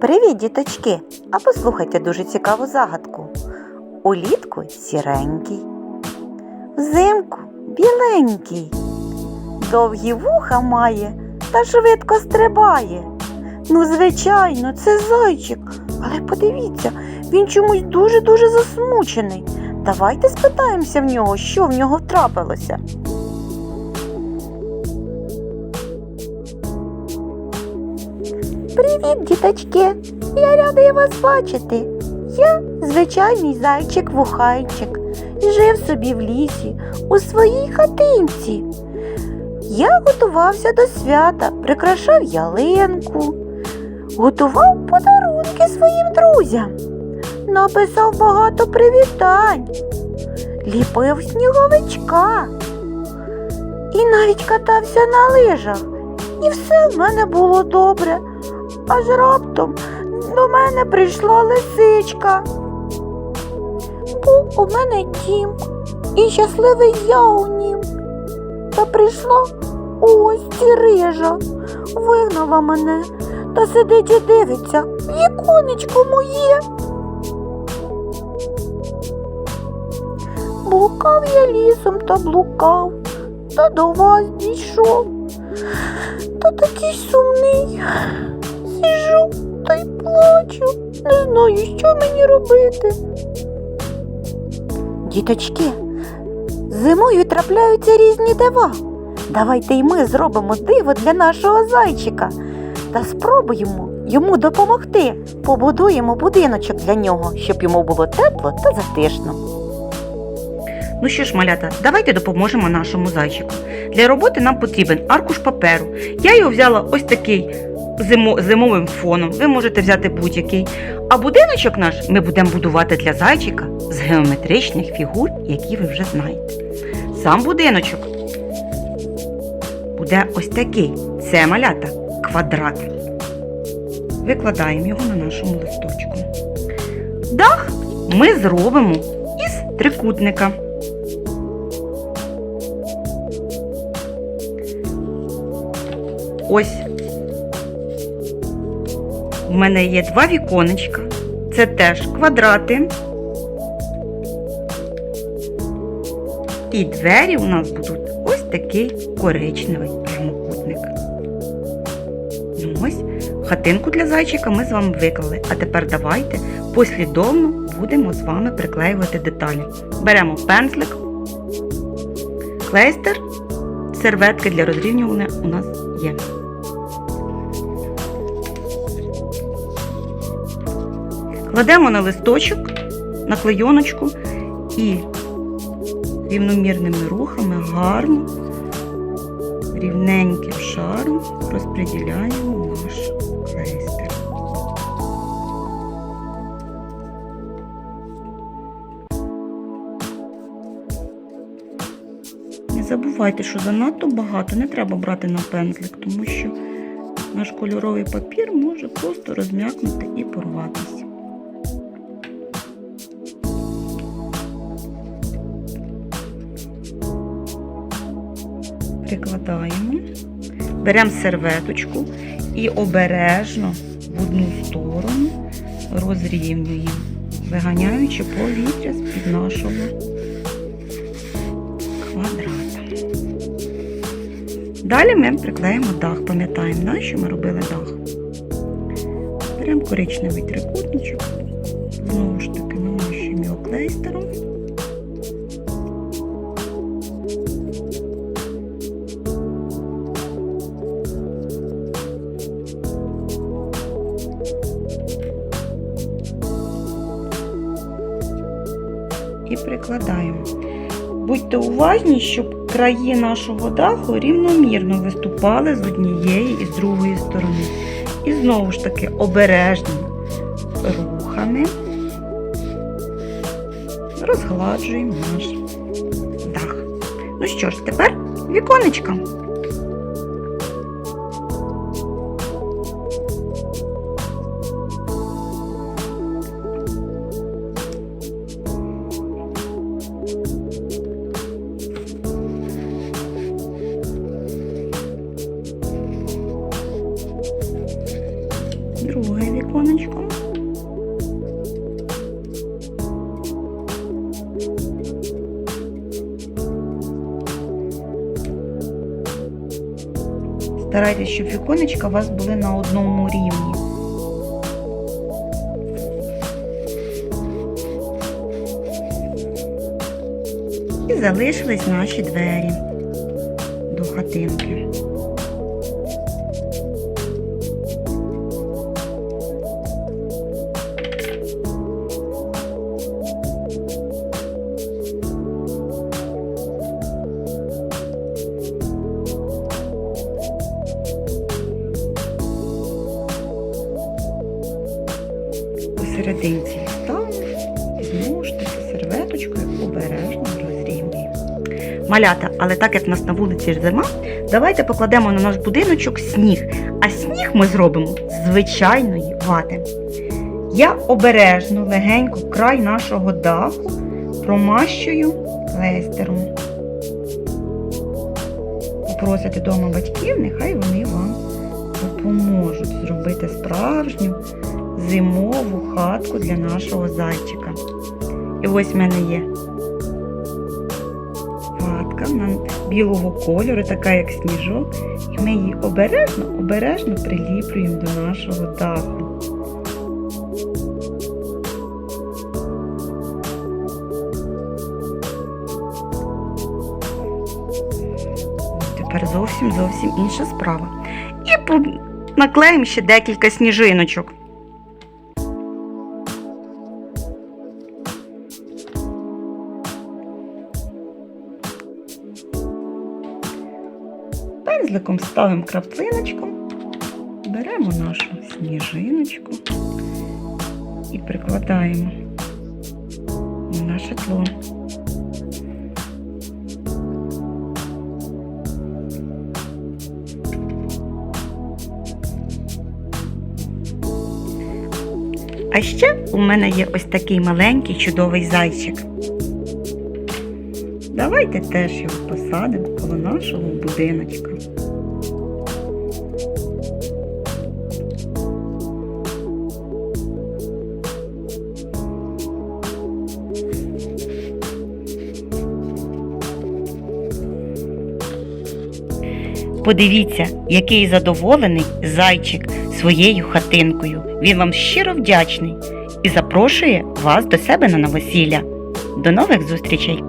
Привіт, діточки! А послухайте дуже цікаву загадку. Улітку сіренький, взимку біленький, довгі вуха має та швидко стрибає. Ну, звичайно, це зайчик. Але подивіться, він чомусь дуже-дуже засмучений. Давайте спитаємося в нього, що в нього трапилося. Привіт, діточки! Я радий вас бачити. Я звичайний зайчик-вухайчик. Жив собі в лісі у своїй хатинці. Я готувався до свята, прикрашав ялинку, готував подарунки своїм друзям, написав багато привітань, ліпив сніговичка і навіть катався на лижах. І все в мене було добре. Аж раптом до мене прийшла лисичка. Був у мене дім і щасливий я у нім. Та прийшла ось рижа, вигнала мене та сидить і дивиться, віконечко моє. Блукав я лісом та блукав, та до вас дійшов. Та такий сумний. Сижу та й плачу. Не знаю, що мені робити. Діточки, зимою трапляються різні дива. Давайте й ми зробимо диво для нашого зайчика та спробуємо йому допомогти. Побудуємо будиночок для нього, щоб йому було тепло та затишно. Ну що ж, малята, давайте допоможемо нашому зайчику. Для роботи нам потрібен аркуш паперу. Я його взяла ось такий зимовим фоном. Ви можете взяти будь-який. А будиночок наш ми будемо будувати для зайчика з геометричних фігур, які ви вже знаєте. Сам будиночок буде ось такий. Це малята квадрат. Викладаємо його на нашому листочку. Дах ми зробимо із трикутника. Ось. У мене є два віконечка. Це теж квадрати. І двері у нас будуть ось такий коричневий прямокутник. Ну ось, хатинку для зайчика ми з вами виклали. А тепер давайте послідовно будемо з вами приклеювати деталі. Беремо пензлик, клейстер, серветки для розрівнювання у нас є. Кладемо на листочок, на клейоночку і рівномірними рухами гарно, рівненьким шаром розподіляємо наш клейстер. Не забувайте, що занадто багато не треба брати на пензлик, тому що наш кольоровий папір може просто розм'якнути і порватися. Прикладаємо, беремо серветочку і обережно в одну сторону розрівнюємо, виганяючи повітря з-під нашого квадрата. Далі ми приклеїмо дах, пам'ятаємо, на що ми робили дах. Беремо коричневий трикутничок, знову ж таки намащуємо його клейстером. Прикладаємо. Будьте уважні, щоб краї нашого даху рівномірно виступали з однієї і з другої сторони. І знову ж таки обережними рухами розгладжуємо наш дах. Ну що ж, тепер віконечка. Старайтесь, щоб віконечка у вас були на одному рівні. І залишились наші двері до хатинки. Посерединці ставимо і знову ж таки серветочкою обережно розрівнюємо. Малята, але так як в нас на вулиці зима, давайте покладемо на наш будиночок сніг. А сніг ми зробимо з звичайної вати. Я обережно, легенько край нашого даху промащую клейстером. Попросите вдома батьків, нехай вони вам допоможуть зробити справжню зимову хатку для нашого зайчика. І ось в мене є хатка білого кольору, така як сніжок. І ми її обережно, обережно приліплюємо до нашого даху. Тепер зовсім зовсім інша справа. І наклеїмо ще декілька сніжиночок. Пензликом ставимо краплиночку, беремо нашу сніжиночку і прикладаємо на наше тло. А ще у мене є ось такий маленький чудовий зайчик. Давайте теж його посадимо коло нашого будиночка. Подивіться, який задоволений зайчик своєю хатинкою. Він вам щиро вдячний і запрошує вас до себе на новосілля. До нових зустрічей!